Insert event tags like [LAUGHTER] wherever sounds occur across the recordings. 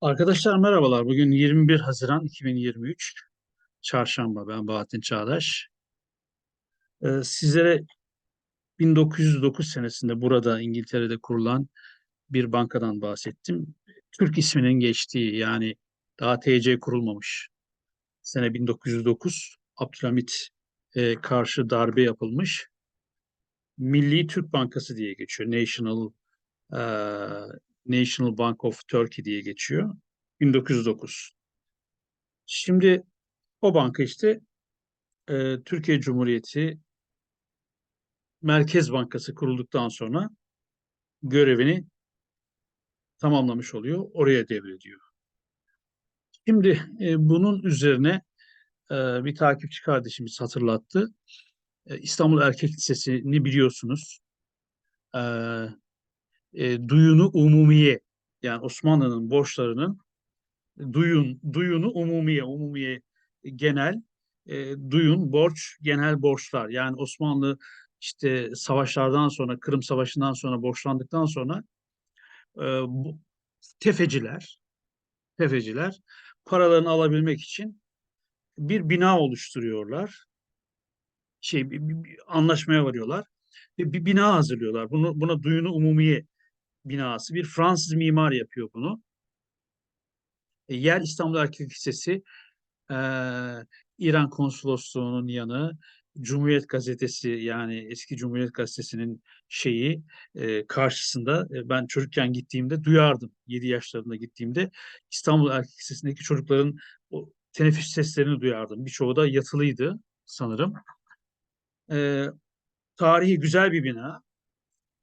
Arkadaşlar merhabalar. Bugün 21 Haziran 2023 Çarşamba. Ben Bahattin Çağdaş. Ee, sizlere 1909 senesinde burada İngiltere'de kurulan bir bankadan bahsettim. Türk isminin geçtiği yani daha TC kurulmamış. Sene 1909 Abdülhamit e, karşı darbe yapılmış. Milli Türk Bankası diye geçiyor. National e, National Bank of Turkey diye geçiyor. 1909. Şimdi o banka işte e, Türkiye Cumhuriyeti Merkez Bankası kurulduktan sonra görevini tamamlamış oluyor. Oraya devrediyor. Şimdi e, bunun üzerine e, bir takipçi kardeşimiz hatırlattı. E, İstanbul Erkek Lisesi'ni biliyorsunuz. E, e, duyunu umumiye yani Osmanlı'nın borçlarının duyun duyunu umumiye umumiye genel e, duyun borç genel borçlar yani Osmanlı işte savaşlardan sonra Kırım Savaşı'ndan sonra borçlandıktan sonra e, bu, tefeciler tefeciler paralarını alabilmek için bir bina oluşturuyorlar. Şey bir, bir, bir anlaşmaya varıyorlar ve bir bina hazırlıyorlar. Bunu buna duyunu umumiye binası. Bir Fransız mimar yapıyor bunu. E, yer İstanbul Erkek Lisesi, e, İran Konsolosluğu'nun yanı, Cumhuriyet Gazetesi yani eski Cumhuriyet Gazetesi'nin şeyi e, karşısında e, ben çocukken gittiğimde duyardım. 7 yaşlarında gittiğimde İstanbul Erkek Lisesi'ndeki çocukların o teneffüs seslerini duyardım. Birçoğu da yatılıydı sanırım. E, tarihi güzel bir bina.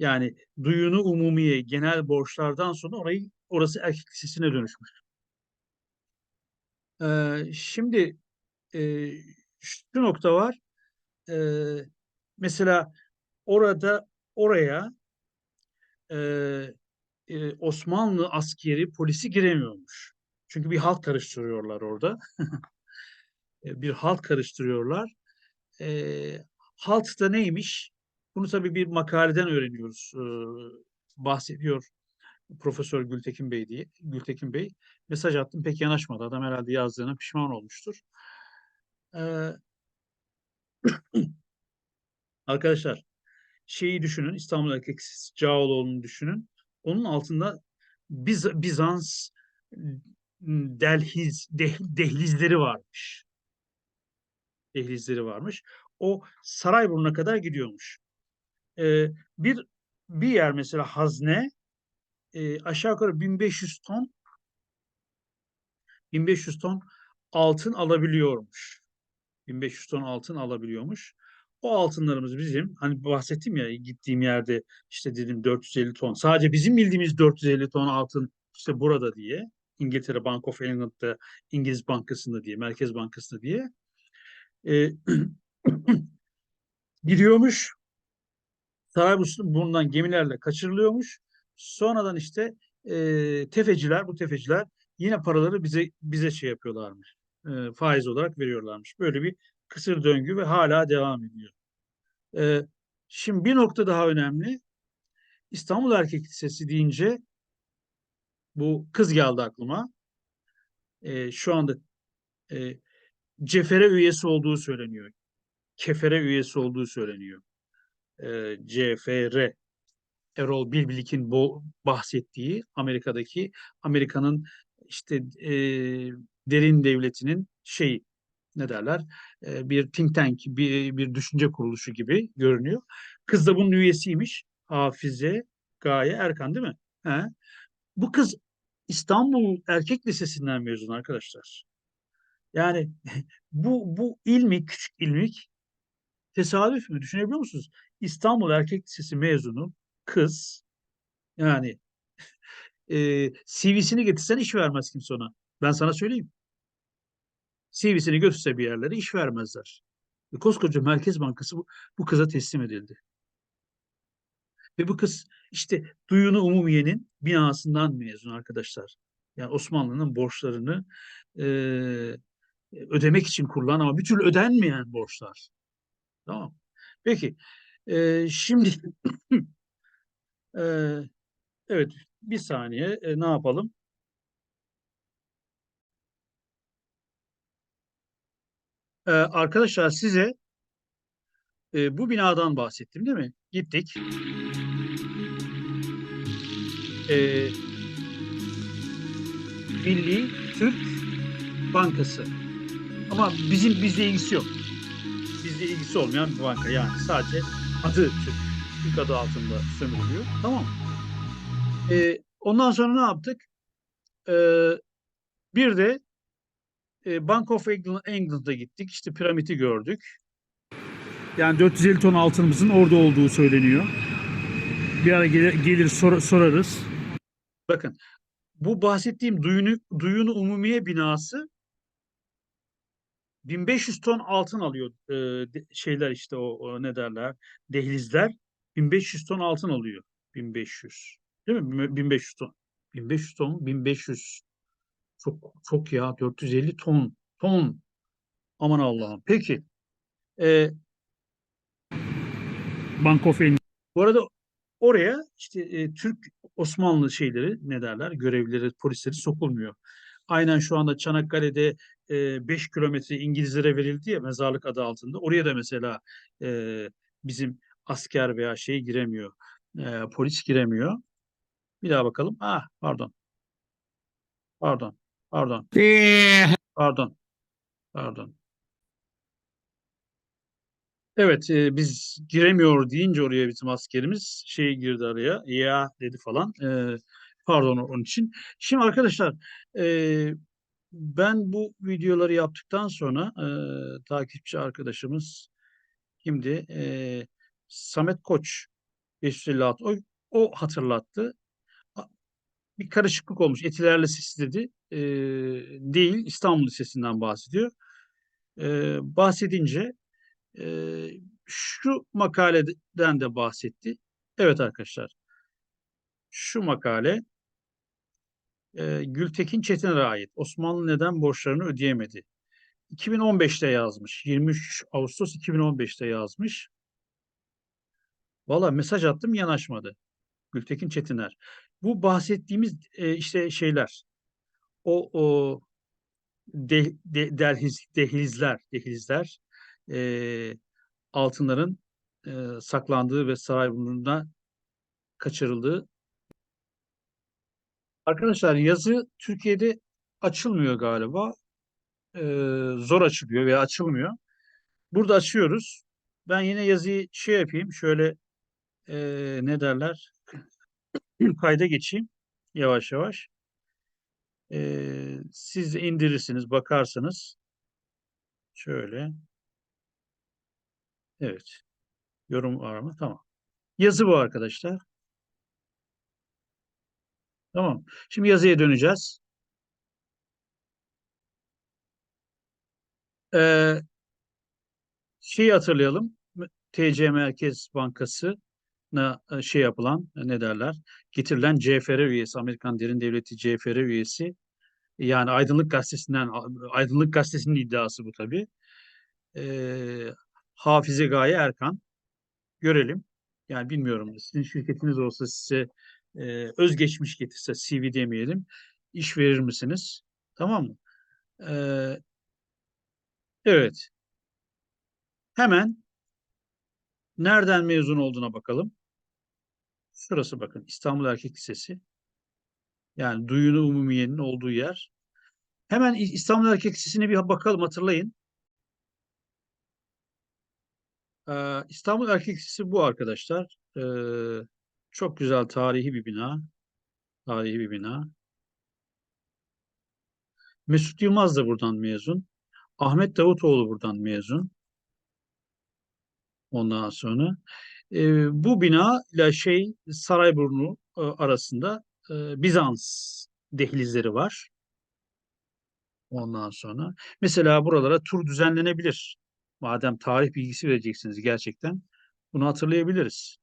Yani duyunu umumiye genel borçlardan sonra orayı orası erkek lisesine dönüşmüş. Ee, şimdi e, şu nokta var. Ee, mesela orada oraya e, e, Osmanlı askeri polisi giremiyormuş. Çünkü bir halt karıştırıyorlar orada. [LAUGHS] E, bir halt karıştırıyorlar. E, halt da neymiş? Bunu tabii bir makaleden öğreniyoruz. E, bahsediyor Profesör Gültekin Bey diye. Gültekin Bey mesaj attım pek yanaşmadı. Adam herhalde yazdığına pişman olmuştur. Ee, [CLEARS THROAT] arkadaşlar şeyi düşünün. İstanbul Erkeksiz Cağaloğlu'nu düşünün. Onun altında Biz, Bizans delhiz, deh, dehlizleri varmış. Dehlizleri varmış. O Sarayburnu'na kadar gidiyormuş. Ee, bir bir yer mesela hazne e, aşağı yukarı 1500 ton 1500 ton altın alabiliyormuş. 1500 ton altın alabiliyormuş. O altınlarımız bizim hani bahsettim ya gittiğim yerde işte dedim 450 ton. Sadece bizim bildiğimiz 450 ton altın işte burada diye. İngiltere Bank of England'da İngiliz Bankası'nda diye, Merkez Bankası'nda diye. E, [CLEARS THROAT] gidiyormuş. Sarayburnundan gemilerle kaçırılıyormuş. Sonradan işte e, tefeciler, bu tefeciler yine paraları bize bize şey yapıyorlarmış. E, faiz olarak veriyorlarmış. Böyle bir kısır döngü ve hala devam ediyor. E, şimdi bir nokta daha önemli. İstanbul Erkek Lisesi deyince bu kız geldi aklıma. E, şu anda e, Cefere üyesi olduğu söyleniyor. Kefere üyesi olduğu söyleniyor. E, CFR Erol Bilbilik'in bu bahsettiği Amerika'daki Amerika'nın işte e, derin devletinin şey ne derler e, bir think tank bir, bir düşünce kuruluşu gibi görünüyor. Kız da bunun üyesiymiş. Hafize Gaye Erkan değil mi? He. Bu kız İstanbul Erkek Lisesi'nden mezun arkadaşlar. Yani [LAUGHS] bu bu ilmik, küçük ilmik tesadüf mü? Düşünebiliyor musunuz? İstanbul Erkek Lisesi mezunu kız yani [LAUGHS] e, CV'sini getirsen iş vermez kimse ona. Ben sana söyleyeyim. CV'sini götürse bir yerlere iş vermezler. Ve koskoca Merkez Bankası bu, bu kıza teslim edildi. Ve bu kız işte Duyunu Umumiye'nin binasından mezun arkadaşlar. Yani Osmanlı'nın borçlarını e, ödemek için kurulan ama bir türlü ödenmeyen borçlar. Tamam. Peki. E, şimdi [CLEARS THROAT] e, evet bir saniye e, ne yapalım? E, arkadaşlar size e, bu binadan bahsettim değil mi? Gittik. E, Milli Türk Bankası. Ama bizim bizle ilgisi yok. Bizle ilgisi olmayan bir banka yani sadece adı Türk. Türk adı altında sömürülüyor. Tamam mı? Ee, ondan sonra ne yaptık? Ee, bir de e, Bank of England, England'a gittik. İşte piramidi gördük. Yani 450 ton altınımızın orada olduğu söyleniyor. Bir ara gelir, gelir sor- sorarız. Bakın bu bahsettiğim duyunu, duyunu umumiye binası 1500 ton altın alıyor e, şeyler işte o, o ne derler dehlizler. 1500 ton altın alıyor. 1500 değil mi? 1500 ton. 1500 ton 1500 çok çok ya. 450 ton. Ton. Aman Allah'ım. Peki. E, Bank of England. Bu arada oraya işte e, Türk Osmanlı şeyleri ne derler görevlileri polisleri sokulmuyor. Aynen şu anda Çanakkale'de 5 kilometre İngilizlere verildi ya mezarlık adı altında. Oraya da mesela e, bizim asker veya şey giremiyor. e, polis giremiyor. Bir daha bakalım. Ah pardon. Pardon. Pardon. Pardon. Pardon. Evet, e, biz giremiyor deyince oraya bizim askerimiz şey girdi araya. Ya dedi falan. E, pardon onun için. Şimdi arkadaşlar e, ben bu videoları yaptıktan sonra e, takipçi arkadaşımız kimdi? E, Samet Koç 556 o, o hatırlattı. Bir karışıklık olmuş. Etiler Lisesi dedi. E, değil İstanbul Lisesi'nden bahsediyor. E, bahsedince e, şu makaleden de bahsetti. Evet arkadaşlar. Şu makale e, Gültekin Çetin'e ait. Osmanlı neden borçlarını ödeyemedi? 2015'te yazmış. 23 Ağustos 2015'te yazmış. Valla mesaj attım yanaşmadı. Gültekin Çetiner. Bu bahsettiğimiz e, işte şeyler. O o de, de, derhiz, dehlizler, dehlizler e, altınların e, saklandığı ve Sarayburnu'nda kaçırıldığı. Arkadaşlar yazı Türkiye'de açılmıyor galiba. E, zor açılıyor veya açılmıyor. Burada açıyoruz. Ben yine yazıyı şey yapayım. Şöyle e, ne derler? [CLEARS THROAT] Kayda geçeyim. Yavaş yavaş. E, siz indirirsiniz, bakarsınız. Şöyle. Evet. Yorum var mı? Tamam. Yazı bu arkadaşlar. Tamam. Şimdi yazıya döneceğiz. Ee, şeyi hatırlayalım. TC Merkez Bankası'na e, şey yapılan e, ne derler? Getirilen CFR üyesi, Amerikan Derin Devleti CFR üyesi. Yani Aydınlık Gazetesi'nden, Aydınlık Gazetesi'nin iddiası bu tabii. Ee, Hafize Gaye Erkan. Görelim. Yani bilmiyorum. Sizin şirketiniz olsa size e, özgeçmiş getirse CV demeyelim. iş verir misiniz? Tamam mı? Ee, evet. Hemen nereden mezun olduğuna bakalım. Şurası bakın İstanbul Erkek Lisesi. Yani Duyunu Umumiye'nin olduğu yer. Hemen İstanbul Erkek Lisesi'ne bir bakalım hatırlayın. Ee, İstanbul Erkek Lisesi bu arkadaşlar. Ee, çok güzel tarihi bir bina. Tarihi bir bina. Mesut Yılmaz da buradan mezun. Ahmet Davutoğlu buradan mezun. Ondan sonra e, bu bina ile şey Sarayburnu e, arasında e, Bizans dehlizleri var. Ondan sonra mesela buralara tur düzenlenebilir. Madem tarih bilgisi vereceksiniz gerçekten bunu hatırlayabiliriz.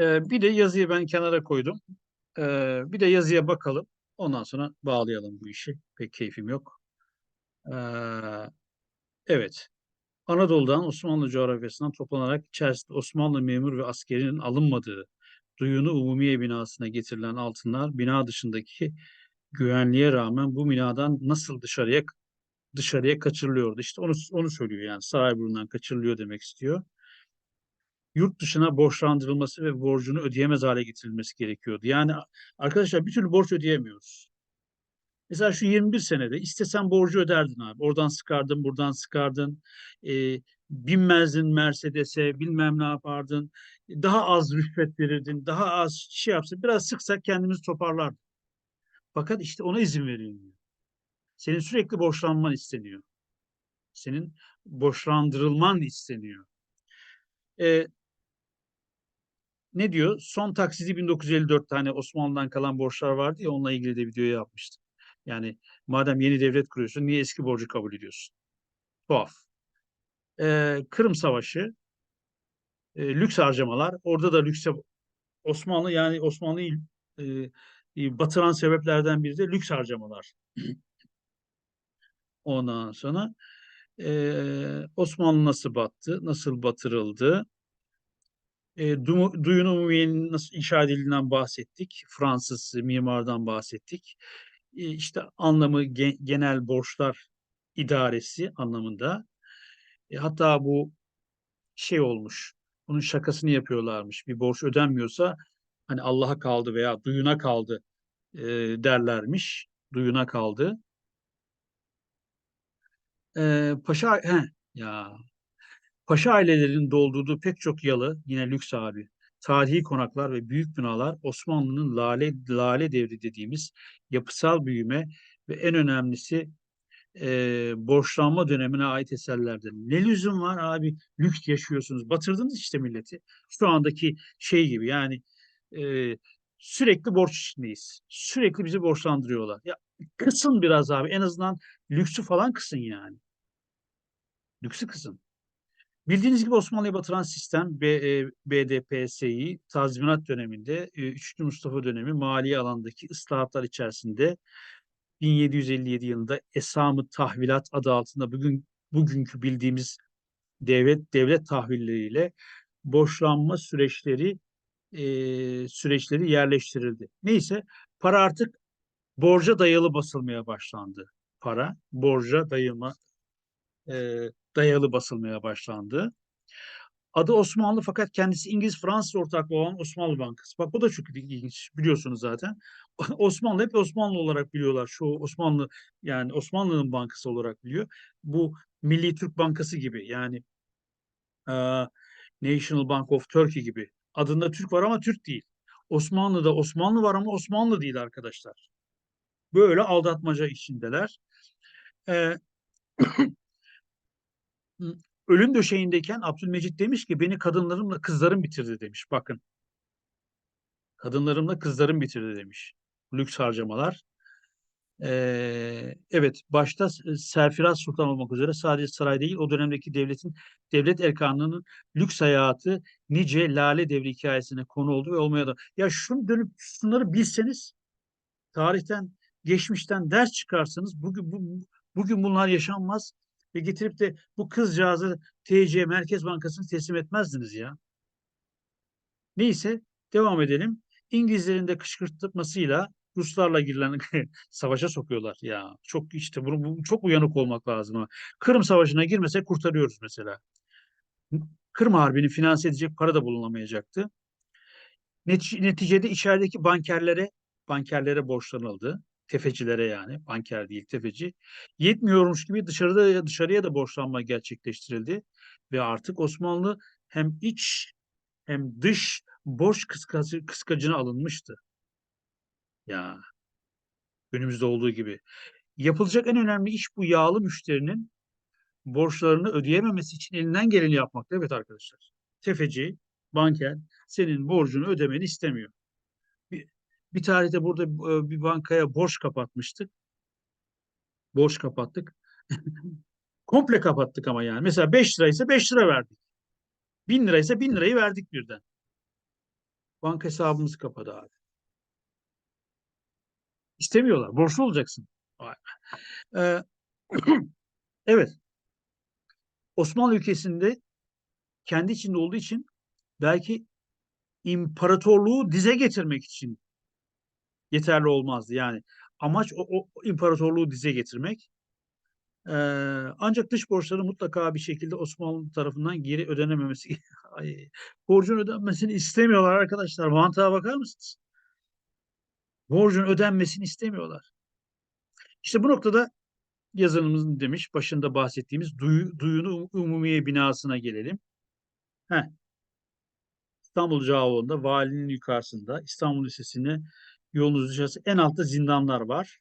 E, bir de yazıyı ben kenara koydum. E, bir de yazıya bakalım. Ondan sonra bağlayalım bu işi. Pek keyfim yok. E, evet. Anadolu'dan Osmanlı coğrafyasından toplanarak içerisinde Osmanlı memur ve askerinin alınmadığı Duyunu Umumiye binasına getirilen altınlar bina dışındaki güvenliğe rağmen bu binadan nasıl dışarıya dışarıya kaçırılıyordu. İşte onu onu söylüyor yani Sarayburnu'ndan kaçırılıyor demek istiyor. Yurt dışına borçlandırılması ve borcunu ödeyemez hale getirilmesi gerekiyordu. Yani arkadaşlar bir türlü borç ödeyemiyoruz. Mesela şu 21 senede istesen borcu öderdin abi. Oradan sıkardın, buradan sıkardın. E, binmezdin Mercedes'e, bilmem ne yapardın. Daha az rüşvet verirdin, daha az şey yapsın. Biraz sıksak kendimizi toparlardık. Fakat işte ona izin verilmiyor. Senin sürekli borçlanman isteniyor. Senin borçlandırılman isteniyor. E, ne diyor? Son taksidi 1954 tane Osmanlı'dan kalan borçlar vardı ya onunla ilgili de video yapmıştım. Yani madem yeni devlet kuruyorsun niye eski borcu kabul ediyorsun? Tuhaf. Ee, Kırım Savaşı, e, lüks harcamalar. Orada da lükse Osmanlı yani Osmanlı'yı e, e, batıran sebeplerden biri de lüks harcamalar. Ondan sonra e, Osmanlı nasıl battı, nasıl batırıldı? E, Duyun Umumiye'nin nasıl inşa edildiğinden bahsettik. Fransız mimardan bahsettik. E, işte anlamı gen, genel borçlar idaresi anlamında. E, hatta bu şey olmuş. Bunun şakasını yapıyorlarmış. Bir borç ödenmiyorsa hani Allah'a kaldı veya duyuna kaldı e, derlermiş. Duyuna kaldı. E, paşa he, ya Paşa ailelerinin doldurduğu pek çok yalı, yine lüks abi, tarihi konaklar ve büyük binalar Osmanlı'nın lale, lale devri dediğimiz yapısal büyüme ve en önemlisi e, borçlanma dönemine ait eserlerdir. Ne lüzum var abi? Lüks yaşıyorsunuz. Batırdınız işte milleti. Şu andaki şey gibi yani e, sürekli borç içindeyiz. Sürekli bizi borçlandırıyorlar. Ya kısın biraz abi. En azından lüksü falan kısın yani. Lüksü kısın. Bildiğiniz gibi Osmanlı'yı batıran sistem e, BDPS'yi tazminat döneminde 3. E, Mustafa dönemi mali alandaki ıslahatlar içerisinde 1757 yılında Esam-ı Tahvilat adı altında bugün bugünkü bildiğimiz devlet devlet tahvilleriyle borçlanma süreçleri e, süreçleri yerleştirildi. Neyse para artık borca dayalı basılmaya başlandı. Para borca dayılma e, dayalı basılmaya başlandı. Adı Osmanlı fakat kendisi İngiliz-Fransız ortaklığı olan Osmanlı Bankası. Bak bu da çok ilginç biliyorsunuz zaten. [LAUGHS] Osmanlı hep Osmanlı olarak biliyorlar. Şu Osmanlı yani Osmanlı'nın bankası olarak biliyor. Bu Milli Türk Bankası gibi yani e, National Bank of Turkey gibi. Adında Türk var ama Türk değil. Osmanlı'da Osmanlı var ama Osmanlı değil arkadaşlar. Böyle aldatmaca içindeler. E, ölüm döşeğindeyken Abdülmecit demiş ki beni kadınlarımla kızlarım bitirdi demiş. Bakın. Kadınlarımla kızlarım bitirdi demiş. Lüks harcamalar. Ee, evet başta Serfiraz Sultan olmak üzere sadece saray değil o dönemdeki devletin devlet erkanının lüks hayatı nice lale devri hikayesine konu oldu ve olmaya da. Ya şunu dönüp şunları bilseniz tarihten geçmişten ders çıkarsanız bugün bu, bugün bunlar yaşanmaz ve getirip de bu kızcağızı TC Merkez Bankası'nı teslim etmezdiniz ya. Neyse devam edelim. İngilizlerin de kışkırtmasıyla Ruslarla girilen [LAUGHS] savaşa sokuyorlar. Ya çok işte bunu, bu, çok uyanık olmak lazım. Kırım Savaşı'na girmese kurtarıyoruz mesela. Kırım Harbi'ni finanse edecek para da bulunamayacaktı. Neticede içerideki bankerlere bankerlere borçlanıldı tefecilere yani banker değil tefeci yetmiyormuş gibi dışarıda dışarıya da borçlanma gerçekleştirildi ve artık Osmanlı hem iç hem dış borç kıskacı, kıskacına alınmıştı. Ya günümüzde olduğu gibi. Yapılacak en önemli iş bu yağlı müşterinin borçlarını ödeyememesi için elinden geleni yapmakta. Evet arkadaşlar. Tefeci, banker senin borcunu ödemeni istemiyor. Bir tarihte burada e, bir bankaya borç kapatmıştık. Borç kapattık. [LAUGHS] Komple kapattık ama yani. Mesela 5 liraysa 5 lira verdik. 1000 liraysa 1000 lirayı verdik birden. Banka hesabımızı kapadı abi. İstemiyorlar. Borçlu olacaksın. Ee, [CLEARS THROAT] evet. Osmanlı ülkesinde kendi içinde olduğu için belki imparatorluğu dize getirmek için yeterli olmazdı. Yani Amaç o, o imparatorluğu dize getirmek. Ee, ancak dış borçları mutlaka bir şekilde Osmanlı tarafından geri ödenememesi, [LAUGHS] Ay, borcun ödenmesini istemiyorlar arkadaşlar. Mantığa bakar mısınız? Borcun ödenmesini istemiyorlar. İşte bu noktada yazarımızın demiş başında bahsettiğimiz duyu, duyunu umumiye binasına gelelim. Heh. İstanbul Cağaloğlu'nda valinin yukarısında İstanbul Lisesi'ne yolunuz düşerse en altta zindanlar var.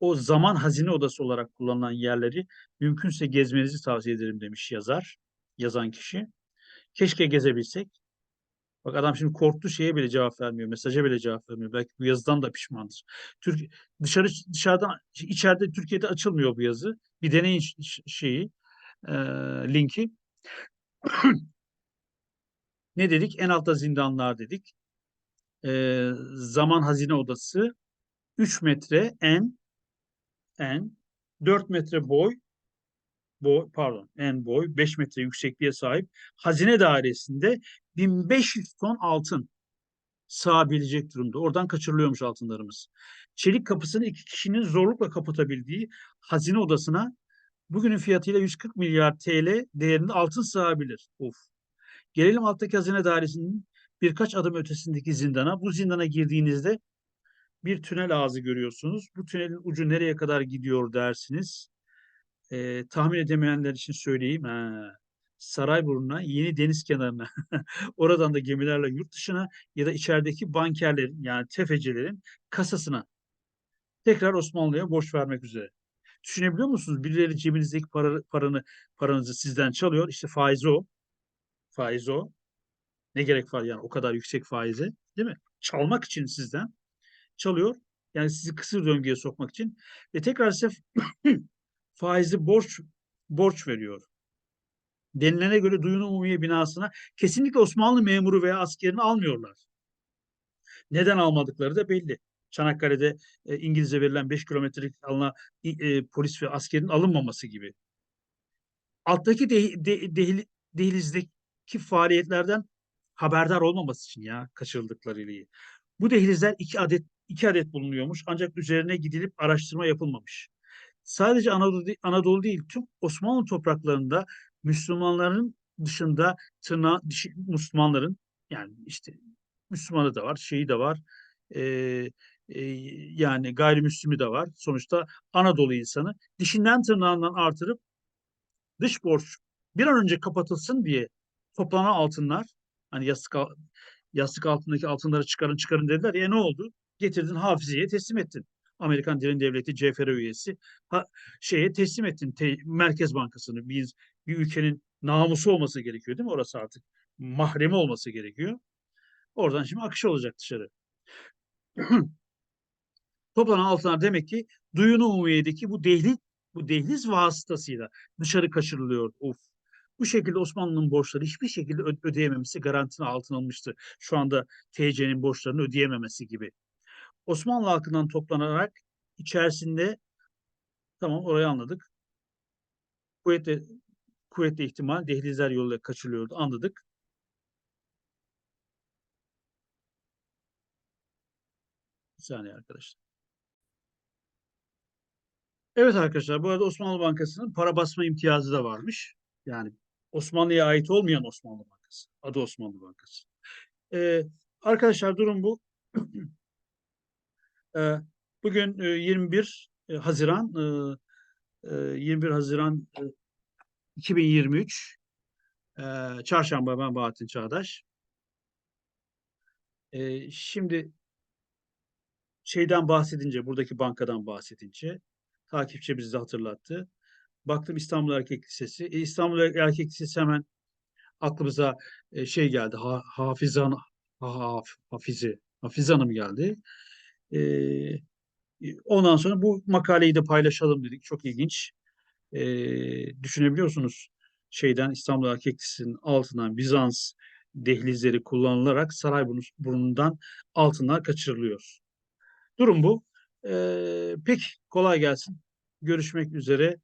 O zaman hazine odası olarak kullanılan yerleri mümkünse gezmenizi tavsiye ederim demiş yazar, yazan kişi. Keşke gezebilsek. Bak adam şimdi korktu şeye bile cevap vermiyor, mesaja bile cevap vermiyor. Belki bu yazıdan da pişmandır. Türk dışarı dışarıdan içeride Türkiye'de açılmıyor bu yazı. Bir deneyin şeyi e, linki. [CLEARS THROAT] ne dedik? En altta zindanlar dedik. E, zaman hazine odası 3 metre en en 4 metre boy boy pardon en boy 5 metre yüksekliğe sahip hazine dairesinde 1500 ton altın sığabilecek durumda. Oradan kaçırılıyormuş altınlarımız. Çelik kapısını iki kişinin zorlukla kapatabildiği hazine odasına bugünün fiyatıyla 140 milyar TL değerinde altın sığabilir. Of. Gelelim alttaki hazine dairesinin birkaç adım ötesindeki zindana. Bu zindana girdiğinizde bir tünel ağzı görüyorsunuz. Bu tünelin ucu nereye kadar gidiyor dersiniz. Ee, tahmin edemeyenler için söyleyeyim. Ha, Sarayburnu'na, yeni deniz kenarına, [LAUGHS] oradan da gemilerle yurt dışına ya da içerideki bankerlerin yani tefecilerin kasasına tekrar Osmanlı'ya borç vermek üzere. Düşünebiliyor musunuz? Birileri cebinizdeki para, paranı, paranızı sizden çalıyor. İşte faiz o. Faiz o. Ne gerek var yani o kadar yüksek faize değil mi? Çalmak için sizden çalıyor. Yani sizi kısır döngüye sokmak için ve tekrar size [CLEARS THROAT] faizli borç borç veriyor. Denilene göre Duyun Umumiye binasına kesinlikle Osmanlı memuru veya askerini almıyorlar. Neden almadıkları da belli. Çanakkale'de e, İngiliz'e verilen 5 kilometrelik alana e, polis ve askerin alınmaması gibi. Alttaki de, de, de, dehlizdeki faaliyetlerden haberdar olmaması için ya kaçırıldıkları ile. Bu dehlizler iki adet iki adet bulunuyormuş ancak üzerine gidilip araştırma yapılmamış. Sadece Anadolu, Anadolu değil tüm Osmanlı topraklarında Müslümanların dışında tırna, Müslümanların yani işte Müslümanı da var, şeyi de var, e, e, yani gayrimüslimi de var. Sonuçta Anadolu insanı dişinden tırnağından artırıp dış borç bir an önce kapatılsın diye toplanan altınlar hani yastık yastık altındaki altınları çıkarın çıkarın dediler ya ne oldu? Getirdin hafizeye teslim ettin. Amerikan Derin Devleti CFR üyesi ha, şeye teslim ettin te, Merkez Bankası'nı. Biz bir ülkenin namusu olması gerekiyor değil mi? Orası artık mahremi olması gerekiyor. Oradan şimdi akış olacak dışarı. [CLEARS THROAT] Toplanan altınlar demek ki Duyunu Umumiye'deki bu dehliz, bu dehliz vasıtasıyla dışarı kaçırılıyor. Of. Bu şekilde Osmanlı'nın borçları hiçbir şekilde ödeyememesi garantine altına alınmıştı. Şu anda TC'nin borçlarını ödeyememesi gibi. Osmanlı halkından toplanarak içerisinde tamam orayı anladık. Kuvvetle, kuvvetle ihtimal dehlizler yoluyla kaçırılıyordu anladık. Bir saniye arkadaşlar. Evet arkadaşlar bu arada Osmanlı Bankası'nın para basma imtiyazı da varmış. Yani Osmanlı'ya ait olmayan Osmanlı Bankası. Adı Osmanlı Bankası. Ee, arkadaşlar durum bu. [CLEARS THROAT] ee, bugün e, 21 e, Haziran e, 21 e, Haziran e, 2023 e, Çarşamba ben Bahattin Çağdaş. E, şimdi şeyden bahsedince, buradaki bankadan bahsedince takipçi bizi hatırlattı. Baktım İstanbul Erkek Lisesi. E, İstanbul Erkek Lisesi hemen aklımıza e, şey geldi. Ha, Hafize Hanım, ha, Hafize, Hafize Hanım geldi. E, ondan sonra bu makaleyi de paylaşalım dedik. Çok ilginç. E, düşünebiliyorsunuz şeyden İstanbul Erkek Lisesi'nin altından Bizans dehlizleri kullanılarak Sarayburnu'ndan altınlar kaçırılıyor. Durum bu. Ee, peki kolay gelsin. Görüşmek üzere.